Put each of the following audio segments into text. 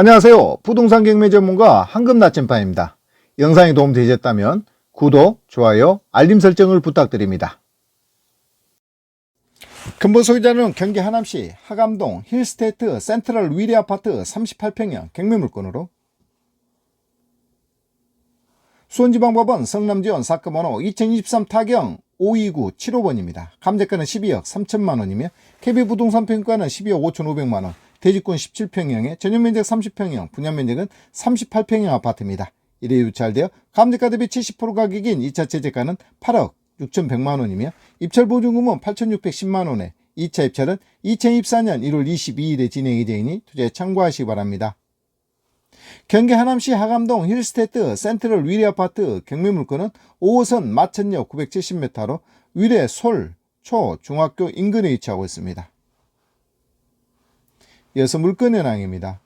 안녕하세요. 부동산 경매 전문가 황금 나침반입니다. 영상이 도움되셨다면 구독, 좋아요, 알림 설정을 부탁드립니다. 근본 소유자는 경기 하남시 하감동 힐스테이트 센트럴 위리 아파트 38평형 경매 물건으로 수원지방법원 성남지원 사건 번호 2023 타경 52975번입니다. 감정가는 12억 3천만 원이며 KB부동산 평가는 12억 5천5백만 원, 대지권 17평형에 전용면적 30평형, 분양면적은 38평형 아파트입니다. 이래 유찰되어 감정가 대비 70% 가격인 2차 최저가는 8억 6,100만 원이며 입찰 보증금은 8,610만 원에 2차 입찰은 2024년 1월 22일에 진행이 되니 투자에 참고하시기 바랍니다. 경기 하남시 하감동 힐스테이트 센트럴 위례 아파트 경매 물건은 5호선 마천역 970m로 위례 솔, 초, 중학교 인근에 위치하고 있습니다. 이어서 물건 현황입니다.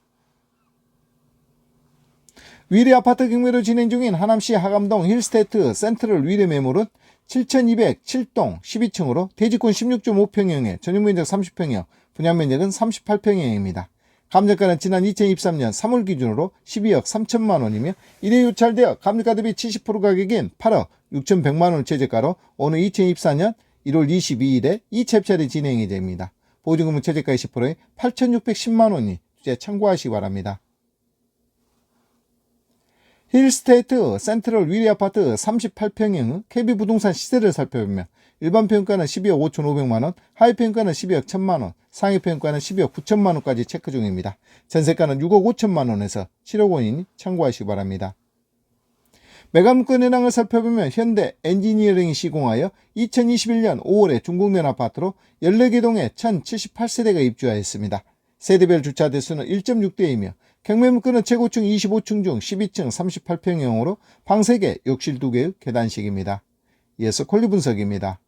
위례 아파트 경매로 진행 중인 하남시 하감동 힐스테이트 센트럴 위례 매물은 7207동 12층으로 대지권 16.5평형에 전용면적 30평형, 분양면적은 38평형입니다. 감정가는 지난 2023년 3월 기준으로 12억 3천만 원이며 이래 유찰되어 감정가 대비 70% 가격인 8억 6,100만 원 최저가로 오늘 2024년 1월 22일에 2차 입찰이 진행이 됩니다. 보증금은 최저가 20%에 8,610만 원이 투자에 참고하시기 바랍니다. 힐스테이트 센트럴 위리 아파트 38평형 KB부동산 시세를 살펴보면 일반 평가는 12억 5,500만 원, 하위 평가는 12억 1천만 원, 상위 평가는 12억 9천만 원까지 체크 중입니다. 전세가는 6억 5천만 원에서 7억 원이니 참고하시기 바랍니다. 매각물건 현황을 살펴보면 현대 엔지니어링이 시공하여 2021년 5월에 중공된 아파트로 14개 동에 1078세대가 입주하였습니다. 세대별 주차 대수는 1.6대이며 경매물건은 최고층 25층 중 12층 38평형으로 방 3개, 욕실 2개의 계단식입니다. 이어서 권리 분석입니다.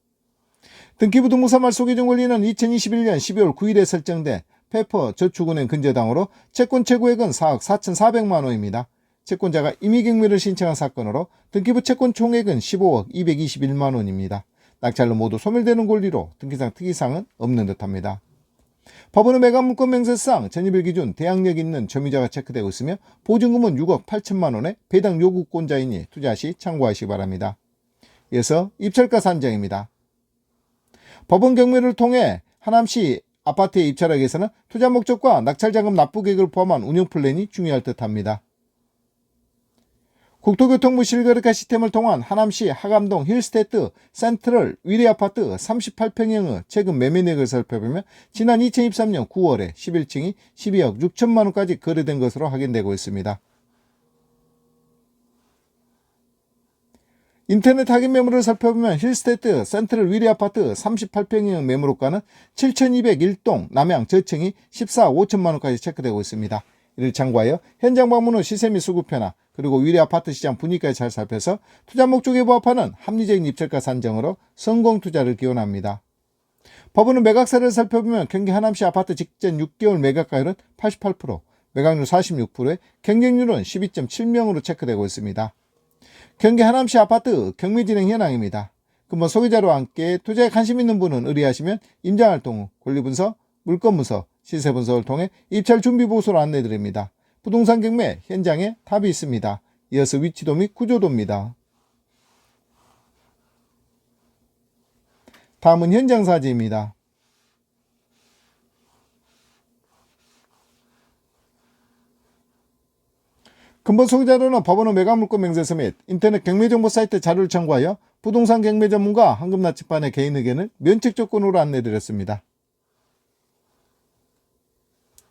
등기부등본사 말 소개정 권리는 2021년 12월 9일에 설정된 페퍼 저축은행 근저당으로 채권 최고액은 4억 4,400만 원입니다. 채권자가 임의경매를 신청한 사건으로 등기부 채권 총액은 15억 221만 원입니다. 낙찰로 모두 소멸되는 권리로 등기상 특이사항은 없는 듯합니다. 법원은 매각물건 명세상 전입일 기준 대항력 있는 점유자가 체크되고 있으며 보증금은 6억 8천만 원의 배당 요구권자이니 투자 시 참고하시기 바랍니다. 이어서 입찰가 산정입니다. 법원 경매를 통해 하남시 아파트에 입찰하기 위해서는 투자 목적과 낙찰자금 납부 계획을 포함한 운영 플랜이 중요할 듯합니다. 국토교통부 실거래가 시스템을 통한 하남시 하감동 힐스테이트 센트럴 위리 아파트 38평형의 최근 매매액을 살펴보면 지난 2023년 9월에 11층이 12억 6천만 원까지 거래된 것으로 확인되고 있습니다. 인터넷 확인 매물을 살펴보면 힐스테이트 센트럴 위리 아파트 38평형 매물호가는 7201동 남양 저층이 14억 5천만 원까지 체크되고 있습니다. 이를 참고하여 현장 방문 후 시세 및 수급 변화 그리고 위례 아파트 시장 분위기까지 잘 살펴서 투자 목적에 부합하는 합리적인 입찰가 산정으로 성공 투자를 기원합니다. 법원은 매각사를 살펴보면 경기 하남시 아파트 직전 6개월 매각가율은 88%, 매각률 46%에 경쟁률은 12.7명으로 체크되고 있습니다. 경기 하남시 아파트 경매 진행 현황입니다. 근본 소개자와 함께 투자에 관심 있는 분은 의뢰하시면 임장활동 후 권리분석, 물건분석, 시세분석을 통해 입찰 준비 보고서를 안내드립니다. 부동산 경매 현장에 답이 있습니다. 이어서 위치도 및 구조도입니다. 다음은 현장 사진입니다. 근본 소개자료는 법원의 매각물건 명세서 및 인터넷 경매정보 사이트 자료를 참고하여 부동산 경매 전문가 황금나침반의 개인 의견을 면책 조건으로 안내드렸습니다.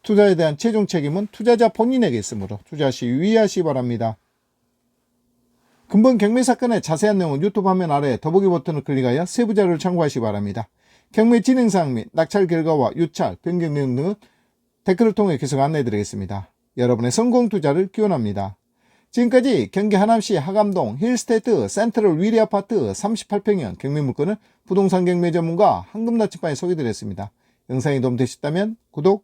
투자에 대한 최종 책임은 투자자 본인에게 있으므로 투자 시 유의하시기 바랍니다. 근본 경매 사건의 자세한 내용은 유튜브 화면 아래 더보기 버튼을 클릭하여 세부 자료를 참고하시기 바랍니다. 경매 진행 사항 및 낙찰 결과와 유찰, 변경 등은 댓글을 통해 계속 안내해드리겠습니다. 여러분의 성공 투자를 기원합니다. 지금까지 경기 하남시 하감동 힐스테이트 센트럴 위리 아파트 38평형 경매 물건을 부동산 경매 전문가 황금나침반에 소개드렸습니다. 영상이 도움되셨다면 구독,